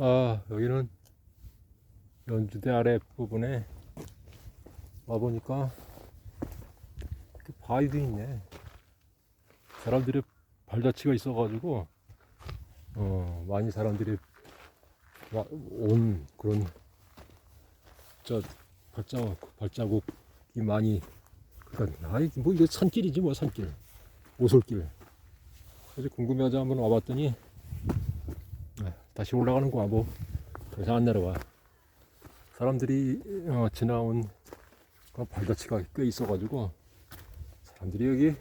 아, 여기는 연주대 아래 부분에 와보니까 바위도 있네. 사람들의 발자취가 있어가지고, 어, 많이 사람들이 와- 온 그런, 저, 발자국, 발자국이 많이, 그러니까, 아이, 뭐, 이거 산길이지, 뭐, 산길. 오솔길. 그래서 궁금해서 한번 와봤더니, 네, 다시 올라가는 거야 뭐 더 이상 안 내려가 사람들이 어, 지나온 그 발자취가 꽤 있어가지고 사람들이 여기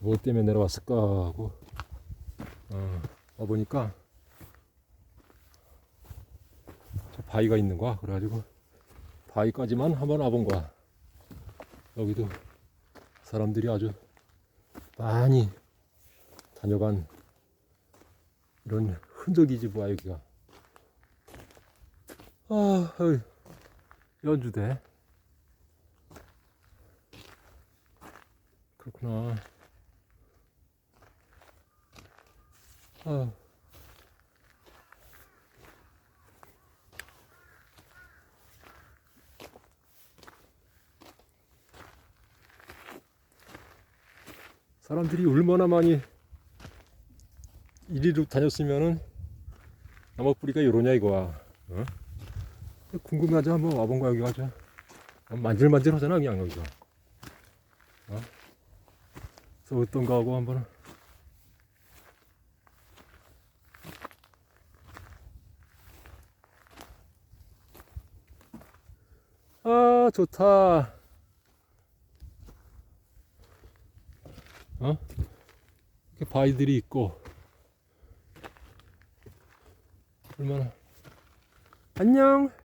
무엇 때문에 내려왔을까 하고 어, 와보니까 저 바위가 있는 거야. 그래가지고 바위까지만 한번 와본 거야. 여기도 사람들이 아주 많이 다녀간 이런 흔적이지 뭐야 여기가. 아 어이, 연주대 그렇구나. 아 사람들이 얼마나 많이 이리로 다녔으면은 나무 뿌리가 요러냐 이거야. 어? 궁금하지 한번 와본 거야 여기 가자. 만질만질 하잖아 그냥 여기가. 어? 그래서 어떤가 하고 한번. 아 좋다. 어? 이렇게 바위들이 있고. 얼마나 안녕